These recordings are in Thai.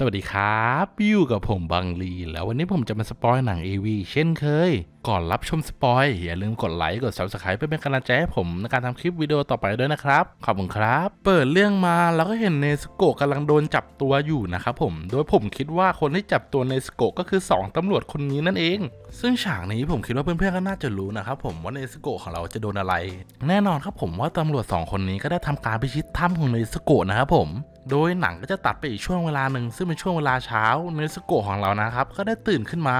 สวัสดีครับอยู่กับผมบังลี แล้ววันนี้ผมจะมาสปอยหนัง AV เช่นเคย ก่อนรับชมสปอยอย่าลืมกดไลค์กด Subscribe เพื่อเป็นกำลังใจให้ผมในการทำคลิปวิดีโอต่อไปด้วยนะครับ ขอบคุณครับ เปิดเรื่องมาแล้วก็เห็นเนสโกะกำลังโดนจับตัวอยู่นะครับผม โดยผมคิดว่าคนที่จับตัวเนสโกะก็คือ 2ตำรวจคนนี้นั่นเองซึ่งฉากนี้ผมคิดว่าเพื่อนๆก็น่าจะรู้นะครับผมว่าเนสโกะของเราจะโดนอะไร แน่นอนครับผมว่าตำรวจสองคนนี้ก็ได้ทำการพิชิตถ้ำของเนสโกะนะครับผมโดยหนังก็จะตัดไปอีกช่วงเวลาหนึ่งซึ่งเป็นช่วงเวลาเช้าเนสโกะของเรานะครับก็ได้ตื่นขึ้นมา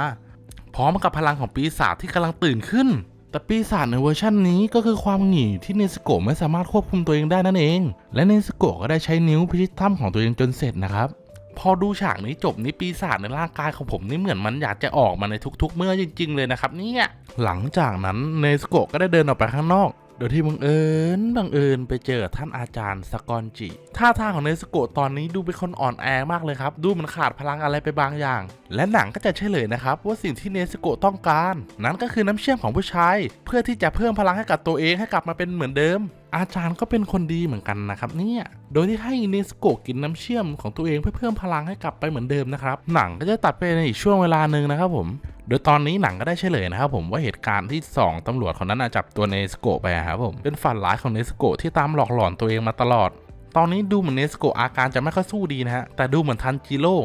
พร้อมกับพลังของปีศาจที่กำลังตื่นขึ้น แต่ปีศาจในเวอร์ชันนี้ก็คือความหงี่ที่เนสโกะไม่สามารถควบคุมตัวเองได้นั่นเอง และเนสโกะก็ได้ใช้นิ้วพิชิตถ้ำของตัวเองจนเสร็จนะครับ พอดูฉากนี้จบนี่ปีศาจในร่างกายของผมนี่เหมือนมันอยากจะออกมาในทุกๆ เมื่อจริง ๆ เลยนะครับเนี่ยหลังจากนั้นเนสโกก็ได้เดินออกไปข้างนอกโดยที่บังเอิญบังเอิญไปเจอท่านอาจารย์สกอนจิท่าทางของเนสโกตอนนี้ดูเป็นคนอ่อนแอมากเลยครับ ดูเหมันขาดพลังอะไรไปบางอย่าง และหนังก็จะเฉลยนะครับ ว่าสิ่งที่เนสโกต้องการ นั้นก็คือน้ำเชื่อมของผู้ชาย เพื่อที่จะเพิ่มพลังให้กับตัวเองให้กลับมาเป็นเหมือนเดิม อาจารย์ก็เป็นคนดีเหมือนกันนะครับเนี่ย โดยที่ให้เนสโกกินน้ำเชื่อมของตัวเองเพื่อเพิ่มพลังให้กลับไปเหมือนเดิมนะครับ หนังก็จะตัดไปในอีกช่วงเวลาหนึ่งนะครับผม โดยตอนนี้หนังก็ได้เฉลยนะครับผมว่าเหตุการณ์ที่ 2ตำรวจคนนั้นจับตัวเนสโกไปครับผม เป็นฝันร้ายของเนสโกที่ตามหลอกหลอนตัวเองมาตลอด ตอนนี้ดูเหมือนเนสโกอาการจะไม่ค่อยสู้ดีนะฮะ แต่ดูเหมือนทันจิโร่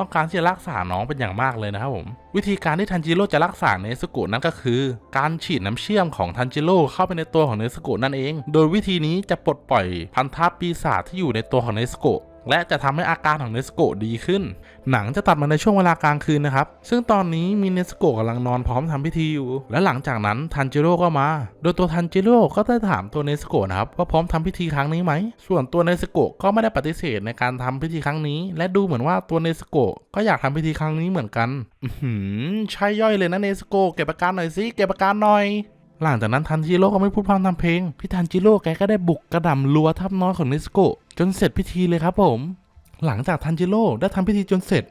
ต้องการที่จะรักษาน้องเป็นอย่างมากเลยนะครับผมวิธีการที่ทันจิโร่จะรักษาเนสโกะนั้นก็คือ การฉีดน้ำเชื่อมของทันจิโร่เข้าไปในตัวของเนสโกะนั่นเอง โดยวิธีนี้จะปลดปล่อยพันธะปีศาจที่อยู่ในตัวของเนสโกะ และจะทำให้อาการของเนสโกดีขึ้น หนังจะตัดมาในช่วงเวลากลางคืนนะครับ ซึ่งตอนนี้มีเนสโกกำลังนอนพร้อมทำพิธีอยู่ และหลังจากนั้นทันจิโร่ก็มา โดยตัวทันจิโร่ก็ได้ถามตัวเนสโกนะครับว่าพร้อมทำพิธีครั้งนี้ไหม ส่วนตัวเนสโกก็ไม่ได้ปฏิเสธในการทำพิธีครั้งนี้ และดูเหมือนว่าตัวเนสโกก็อยากทำพิธีครั้งนี้เหมือนกัน อืใช่ย่อยเลยนะเนสโกเก็บอาการหน่อยสิเก็บอาการหน่อย หลังจากนั้นทันจิโร่ก็ไม่พูดพร่ำทำเพลง พี่ทันจิโร่แกก็ได้บุกกระด่ำรัวทับน้อยของนิสโกจนเสร็จพิธีเลยครับผม หลังจากทันจิโร่ได้ทำพิธีจนเสร็จ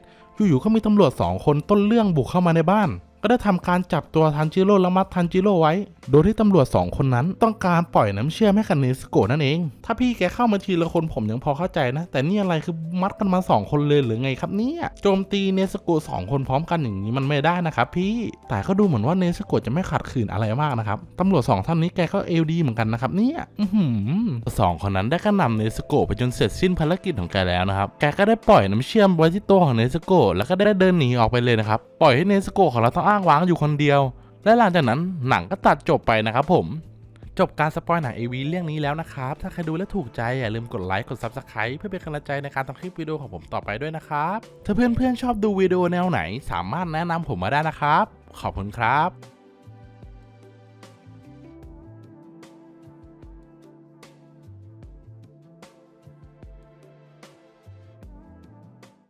อยู่ๆก็มีตำรวจสองคนต้นเรื่องบุกเข้ามาในบ้าน ก็ได้ทำการจับตัวทันจิโร่และมัดทันจิโร่ไว้ โดยที่ตำรวจสองคนนั้น ต้องการปล่อยน้ำเชื่อมให้กับเนสโกะนั่นเอง ถ้าพี่แกเข้ามาทีละคนผมยังพอเข้าใจนะ แต่นี่อะไรคือมัดกันมาสองคนเลยหรือไงครับเนี่ยโจมตีเนสโกะสองคนพร้อมกันอย่างนี้มันไม่ได้นะครับพี่แต่ก็ดูเหมือนว่าเนสโกะจะไม่ขัดขืนอะไรมากนะครับตำรวจสองท่านนี้แกก็เอลดีเหมือนกันนะครับเนี่ยอือหือสองคนนั้นได้กระนำเนสโกะไปจนเสร็จสิ้นภารกิจของแกแล้วนะครับแกก็ได้ปล่อยน้ำเชื่อมไว้ที่ตัวของเนสโกะแล้วก็ได้เดินหนีออกไปเลยนะครับปล่อยให้เนสโกะของเราต้องอ้างว้างอยู่คนเดียว และหลังจากนั้นหนังก็ตัดจบไปนะครับผม จบการสปอยหนังเอวีเรื่องนี้แล้วนะครับ ถ้าใครดูแล้วถูกใจอย่าลืมกดไลค์กด s u b สไครต์เพื่อเป็นกำลังใจในการทำคลิปวิดีโอของผมต่อไปด้วยนะครับ ถ้าเพื่อนๆชอบดูวิดีโอแนวไหน สามารถแนะนำผมมาได้นะครับ ขอบคุณครับ